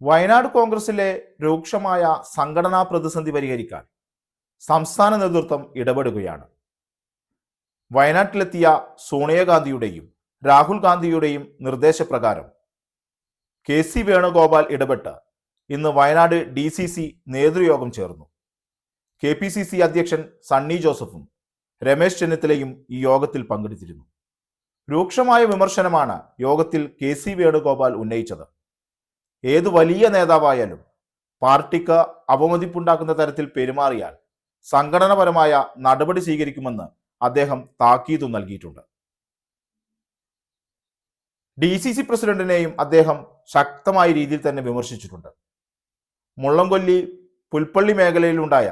വയനാട് കോൺഗ്രസിലെ രൂക്ഷമായ സംഘടനാ പ്രതിസന്ധി പരിഹരിക്കാൻ സംസ്ഥാന നേതൃത്വം ഇടപെടുകയാണ്. വയനാട്ടിലെത്തിയ സോണിയാഗാന്ധിയുടെയും രാഹുൽ ഗാന്ധിയുടെയും നിർദ്ദേശപ്രകാരം കെ സി വേണുഗോപാൽ ഇടപെട്ട് ഇന്ന് വയനാട് ഡി സി സി നേതൃയോഗം ചേർന്നു. കെ പി സി സി അധ്യക്ഷൻ സണ്ണി ജോസഫും രമേശ് ചെന്നിത്തലയും ഈ യോഗത്തിൽ പങ്കെടുത്തിരുന്നു. രൂക്ഷമായ വിമർശനമാണ് യോഗത്തിൽ കെ സി വേണുഗോപാൽ ഉന്നയിച്ചത്. ഏതു വലിയ നേതാവായാലും പാർട്ടിക്ക് അവമതിപ്പുണ്ടാക്കുന്ന തരത്തിൽ പെരുമാറിയാൽ സംഘടനപരമായ നടപടി സ്വീകരിക്കുമെന്ന് അദ്ദേഹം താക്കീതും നൽകിയിട്ടുണ്ട്. ഡി സി സി പ്രസിഡന്റിനെയും അദ്ദേഹം ശക്തമായ രീതിയിൽ തന്നെ വിമർശിച്ചിട്ടുണ്ട്. മുള്ളംകൊല്ലി പുൽപ്പള്ളി മേഖലയിലുണ്ടായ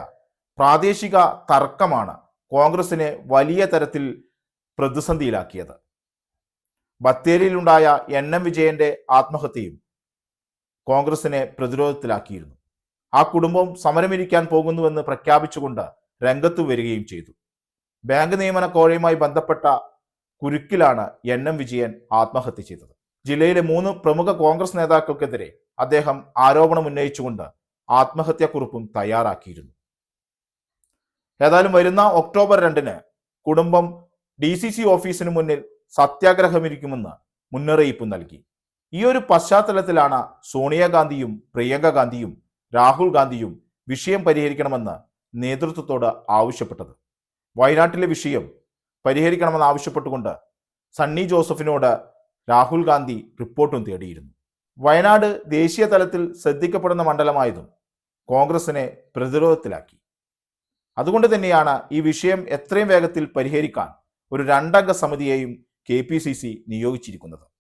പ്രാദേശിക തർക്കമാണ് കോൺഗ്രസിനെ വലിയ തരത്തിൽ പ്രതിസന്ധിയിലാക്കിയത്. ബത്തേരിയിലുണ്ടായ എൻ എം വിജയന്റെ ആത്മഹത്യയും കോൺഗ്രസിനെ പ്രതിരോധത്തിലാക്കിയിരുന്നു. ആ കുടുംബം സമരമിരിക്കാൻ പോകുന്നുവെന്ന് പ്രഖ്യാപിച്ചുകൊണ്ട് രംഗത്തു വരികയും ചെയ്തു. ബാങ്ക് നിയമന കോഴയുമായി ബന്ധപ്പെട്ട കുരുക്കിലാണ് എൻ എം വിജയൻ ആത്മഹത്യ ചെയ്തത്. ജില്ലയിലെ മൂന്ന് പ്രമുഖ കോൺഗ്രസ് നേതാക്കൾക്കെതിരെ അദ്ദേഹം ആരോപണം ഉന്നയിച്ചുകൊണ്ട് ആത്മഹത്യാക്കുറിപ്പും തയ്യാറാക്കിയിരുന്നു. ഏതായാലും വരുന്ന ഒക്ടോബർ രണ്ടിന് കുടുംബം ഡി സി സി ഓഫീസിന് മുന്നിൽ സത്യാഗ്രഹമിരിക്കുമെന്ന് മുന്നറിയിപ്പ് നൽകി. ഈ ഒരു പശ്ചാത്തലത്തിലാണ് സോണിയാഗാന്ധിയും പ്രിയങ്ക ഗാന്ധിയും രാഹുൽ ഗാന്ധിയും വിഷയം പരിഹരിക്കണമെന്ന് നേതൃത്വത്തോട് ആവശ്യപ്പെട്ടത്. വയനാട്ടിലെ വിഷയം പരിഹരിക്കണമെന്ന് ആവശ്യപ്പെട്ടുകൊണ്ട് സണ്ണി ജോസഫിനോട് രാഹുൽ ഗാന്ധി റിപ്പോർട്ടും തേടിയിരുന്നു. വയനാട് ദേശീയ തലത്തിൽ ശ്രദ്ധിക്കപ്പെടുന്ന മണ്ഡലമായതും കോൺഗ്രസിനെ പ്രതിരോധത്തിലാക്കി. അതുകൊണ്ട് തന്നെയാണ് ഈ വിഷയം എത്രയും വേഗത്തിൽ പരിഹരിക്കാൻ ഒരു രണ്ടംഗ സമിതിയെയും കെ നിയോഗിച്ചിരിക്കുന്നത്.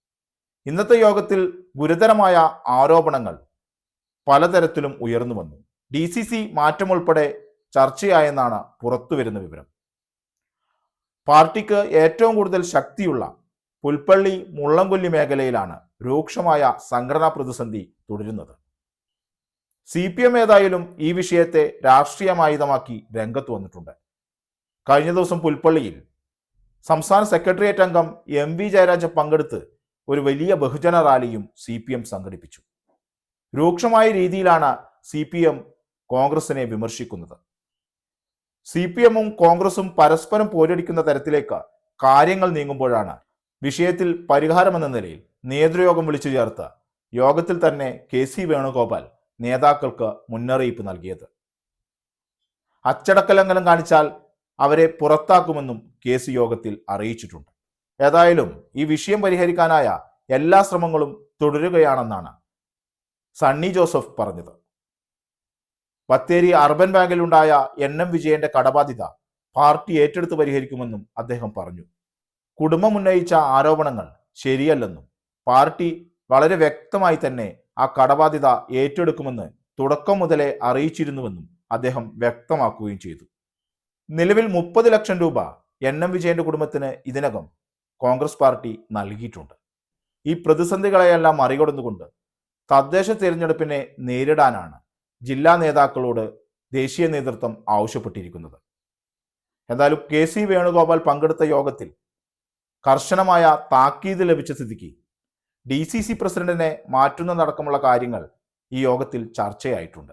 ഇന്നത്തെ യോഗത്തിൽ ഗുരുതരമായ ആരോപണങ്ങൾ പലതരത്തിലും ഉയർന്നു വന്നു. ഡി സി സി മാറ്റം ഉൾപ്പെടെ ചർച്ചയായെന്നാണ് പുറത്തുവരുന്ന വിവരം. പാർട്ടിക്ക് ഏറ്റവും കൂടുതൽ ശക്തിയുള്ള പുൽപ്പള്ളി മുള്ളംകൊല്ലി മേഖലയിലാണ് രൂക്ഷമായ സംഘടനാ പ്രതിസന്ധി തുടരുന്നത്. സി പി എം ഏതായാലും ഈ വിഷയത്തെ രാഷ്ട്രീയമായുധമാക്കി രംഗത്ത് വന്നിട്ടുണ്ട്. കഴിഞ്ഞ ദിവസം പുൽപ്പള്ളിയിൽ സംസ്ഥാന സെക്രട്ടേറിയറ്റ് അംഗം എം വി ജയരാജ പങ്കെടുത്ത് ഒരു വലിയ ബഹുജന റാലിയും സി പി എം സംഘടിപ്പിച്ചു. രൂക്ഷമായ രീതിയിലാണ് സി പി എം കോൺഗ്രസിനെ വിമർശിക്കുന്നത്. സി പി എമ്മും കോൺഗ്രസും പരസ്പരം പോരടിക്കുന്ന തരത്തിലേക്ക് കാര്യങ്ങൾ നീങ്ങുമ്പോഴാണ് വിഷയത്തിൽ പരിഹാരമെന്ന നിലയിൽ നേതൃയോഗം വിളിച്ചു ചേർത്ത് യോഗത്തിൽ തന്നെ കെ സി വേണുഗോപാൽ നേതാക്കൾക്ക് മുന്നറിയിപ്പ് നൽകിയത്. അച്ചടക്കലംഘനം കാണിച്ചാൽ അവരെ പുറത്താക്കുമെന്നും കെ സി യോഗത്തിൽ അറിയിച്ചിട്ടുണ്ട്. ഏതായാലും ഈ വിഷയം പരിഹരിക്കാനായ എല്ലാ ശ്രമങ്ങളും തുടരുകയാണെന്നാണ് സണ്ണി ജോസഫ് പറഞ്ഞത്. ബത്തേരി അർബൻ ബാങ്കിലുണ്ടായ എൻ എം വിജയന്റെ കടബാധ്യത പാർട്ടി ഏറ്റെടുത്ത് പരിഹരിക്കുമെന്നും അദ്ദേഹം പറഞ്ഞു. കുടുംബം ഉന്നയിച്ച ആരോപണങ്ങൾ ശരിയല്ലെന്നും പാർട്ടി വളരെ വ്യക്തമായി തന്നെ ആ കടബാധ്യത ഏറ്റെടുക്കുമെന്ന് തുടക്കം മുതലേ അറിയിച്ചിരുന്നുവെന്നും അദ്ദേഹം വ്യക്തമാക്കുകയും ചെയ്തു. നിലവിൽ മുപ്പത് ലക്ഷം രൂപ എൻ എം വിജയന്റെ കുടുംബത്തിന് ഇതിനകം കോൺഗ്രസ് പാർട്ടി നൽകിയിട്ടുണ്ട്. ഈ പ്രതിസന്ധികളെയെല്ലാം മറികടന്നുകൊണ്ട് തദ്ദേശ തിരഞ്ഞെടുപ്പിനെ നേരിടാനാണ് ജില്ലാ നേതാക്കളോട് ദേശീയ നേതൃത്വം ആവശ്യപ്പെട്ടിരിക്കുന്നത്. എന്തായാലും കെ സി വേണുഗോപാൽ പങ്കെടുത്ത യോഗത്തിൽ കർശനമായ താക്കീത് ലഭിച്ച സ്ഥിതിക്ക് ഡി സി സി പ്രസിഡന്റിനെ മാറ്റുന്നതടക്കമുള്ള കാര്യങ്ങൾ ഈ യോഗത്തിൽ ചർച്ചയായിട്ടുണ്ട്.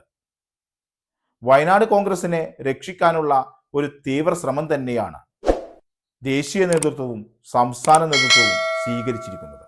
വയനാട് കോൺഗ്രസിനെ രക്ഷിക്കാനുള്ള ഒരു തീവ്ര ശ്രമം തന്നെയാണ് ദേശീയ നേതൃത്വവും സംസ്ഥാന നേതൃത്വവും സ്വീകരിച്ചിരിക്കുന്നത്.